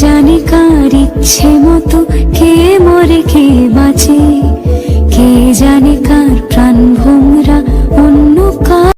জানে কার ইচ্ছে মতো কে মরে কে বাঁচে? কে জানে